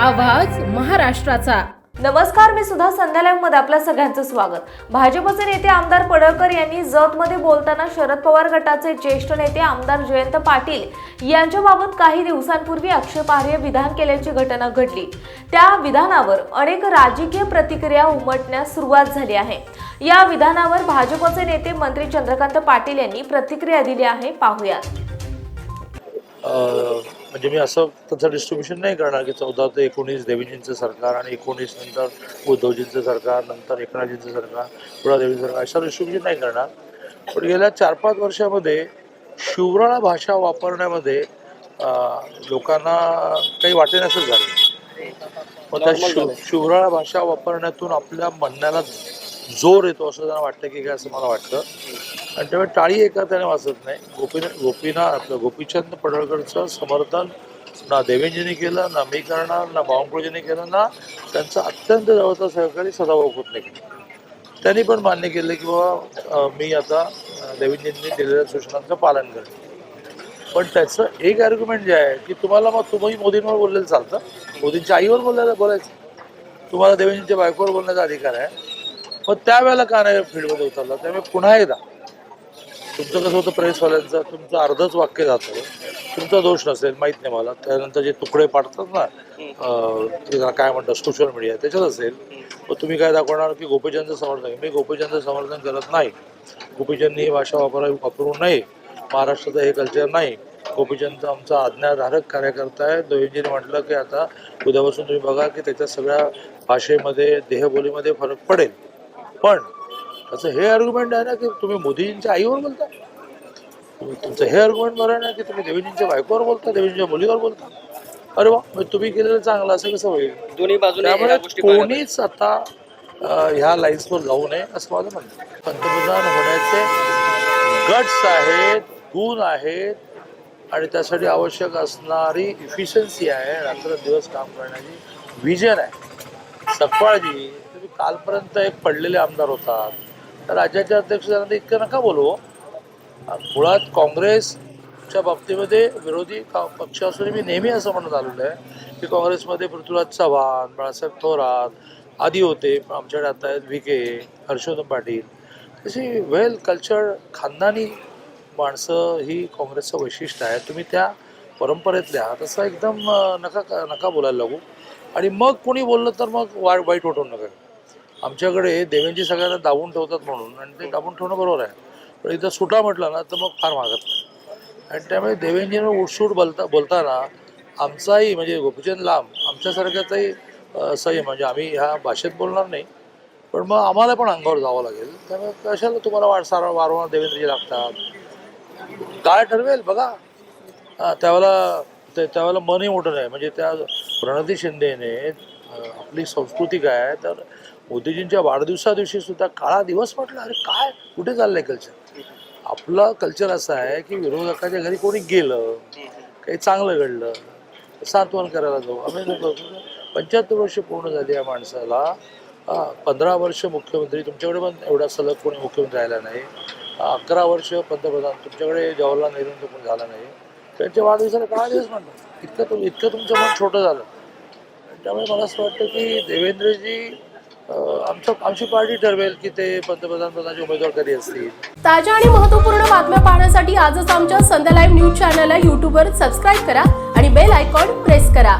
आवाज महाराष्ट्राचा. नमस्कार मी सुद्धा संध्या मध्ये आपल्या सगळ्यांचं स्वागत. भाजपचे नेते आमदार पडळकर यांनी जतमध्ये बोलताना शरद पवार गटाचे ज्येष्ठ नेते आमदार जयंत पाटील यांच्याबाबत काही दिवसांपूर्वी आक्षेपार्ह विधान केल्याची घटना घडली. त्या विधानावर अनेक राजकीय प्रतिक्रिया उमटण्यास सुरुवात झाली आहे. या विधानावर भाजपचे नेते मंत्री चंद्रकांत पाटील यांनी प्रतिक्रिया दिली आहे. पाहूयात. म्हणजे मी असं त्याचं डिस्ट्रीब्युशन नाही करणार की चौदा ते एकोणीस देवीजींचं सरकार आणि एकोणीस नंतर उद्धवजींचं सरकार नंतर एकनाथजींचं सरकार पुढा देवीचं सरकार असं डिस्ट्रीब्युशन नाही करणार. पण गेल्या चार पाच वर्षामध्ये शिवराळा भाषा वापरण्यामध्ये लोकांना काही वाटेनासच झालं मग त्या शिव शिवराळ भाषा वापरण्यातून आपल्या म्हणण्याला जोर येतो असं त्यांना वाटतं की काय असं मला वाटतं. आणि त्यामुळे टाळी एका त्याने वाचत नाही. गोपीना गोपीना आपलं गोपीचंद पडळकरचं समर्थन ना देवेंजीने केलं ना मी करणार ना बावनकुळजीने केलं ना त्यांचा अत्यंत जवळचा सहकारी सदाभाऊ खोतने केलं. त्यांनी पण मान्य केलं की बाबा मी आता अं, देवेंजींनी दिलेल्या सूचनांचं पालन करेन पण त्याचं एक आर्ग्युमेंट जे आहे की तुम्हाला मग तुम्ही मोदींवर बोललेलं चालतं. मोदींच्या आईवर बोलायला बोलायचं. तुम्हाला देवेंजींच्या बायकोवर बोलण्याचा अधिकार आहे. मग त्यावेळेला का नाही फील्डमध्ये उतरला? त्यामुळे पुन्हा एकदा तुमचं कसं होतं प्रेसवाल्यांचं तुमचं अर्धच वाक्य जातं. तुमचा दोष नसेल माहीत नाही मला. त्यानंतर जे तुकडे पाडतात ना अं, काय म्हणतात सोशल मीडिया त्याच्यात असेल. मग तुम्ही काय दाखवणार की गोपीचंद समर्थन? मी गोपीचंद समर्थन करत नाही. गोपीचंदनी ही भाषा वापरा वापरू नये. महाराष्ट्राचं हे कल्चर नाही. गोपीचंद आमचा आज्ञाधारक कार्यकर्ता आहे. दोयजीने म्हटलं की आता उद्यापासून तुम्ही बघा की त्याच्या सगळ्या भाषेमध्ये देहबोलीमध्ये फरक पडेल. पण त्याचं हे आर्ग्युमेंट आहे ना की तुम्ही मोदींच्या आईवर बोलता? तुमचं हे आर्ग्युमेंट बरं आहे ना की तुम्ही देवेंजींच्या बायकोवर बोलता देवेंजींच्या मुलीवर बोलता? अरे वा मग तुम्ही केलेलं चांगलं असं कसं होईल? दोन्ही बाजूने त्यामुळे कोणीच आता ह्या लाईन्सवर जाऊ नये असं माझं म्हणणं आहे. पंतप्रधान होण्याचे गट्स आहेत गुण आहेत आणि त्यासाठी आवश्यक असणारी इफिशियन्सी आहे रात्र दिवस काम करण्याची विजन आहे. सकपाळजी तुम्ही कालपर्यंत एक पडलेले आमदार होतात. तर राज्याचे अध्यक्ष झाल्यानंतर इतकं नका बोलू हो. मुळात काँग्रेसच्या बाबतीमध्ये विरोधी का- पक्ष असून मी नेहमी असं म्हणत आलेलं आहे की काँग्रेसमध्ये पृथ्वीराज चव्हाण बाळासाहेब थोरात आदी होते. आमच्याकडे आता आहेत व्ही. के. हर्षवर्धन पाटील. तशी वेल कल्चर खानदानी माणसं ही काँग्रेसचं वैशिष्ट्य आहे. तुम्ही त्या परंपरेतले आहात असं एकदम नका नका बोलायला लागू. आणि मग कोणी बोललं तर मग वाईट वाईट वाटून नका. आमच्याकडे देवेंजी सगळ्यांना दाबून ठेवतात म्हणून आणि ते दाबून ठेवणं बरोबर आहे. पण इथं सुटा म्हटलं ना तर मग फार मागत नाही आणि त्यामुळे देवेंजीनं उठसूट बोलता बोलताना आमचाही म्हणजे गोपीचंद लांब आमच्यासारख्याचाही संयम सही म्हणजे आम्ही ह्या भाषेत बोलणार नाही पण मग आम्हाला पण अंगावर जावं लागेल. त्यामुळे कशाला तुम्हाला वाट सारा वारंवार देवेंद्रजी लागतात? काय ठरवेल बघा. हां त्यावेळेला ते त्यावेळेला मनही मोठं नाही. म्हणजे त्या प्रणती शिंदेने आपली संस्कृती काय आहे? तर मोदीजींच्या वाढदिवसा दिवशी सुद्धा काळा दिवस म्हटलं अरे काय? कुठे चाललंय कल्चर आपलं कल्चर असं आहे की विरोधकाच्या घरी कोणी गेलं काही चांगलं घडलं सांत्वन करायला जाऊ. आम्ही पंच्याहत्तर वर्ष पूर्ण झाली या माणसाला. पंधरा वर्ष मुख्यमंत्री तुमच्याकडे पण एवढा सलग कोणी मुख्यमंत्री राहिला नाही. अकरा वर्ष पंतप्रधान तुमच्याकडे जवाहरलाल नेहरूंचं कोण झालं नाही. त्यांच्या वाढदिवसाला काळा दिवस म्हणतात. इतकं तुम इतकं तुमचं मन छोटं झालं. त्यामुळे मला असं वाटतं की देवेंद्रजी आमचं आमची पार्टी ठरवेल की ते पंतप्रधान पदाचे उमेदवार कधी असतील. ताज्या आणि महत्त्वपूर्ण बातम्या पाहण्यासाठी आजच आमच्या संध्या लाईव्ह न्यूज चॅनलला यूट्यूबवर सबस्क्राईब करा आणि बेल आयकॉन प्रेस करा.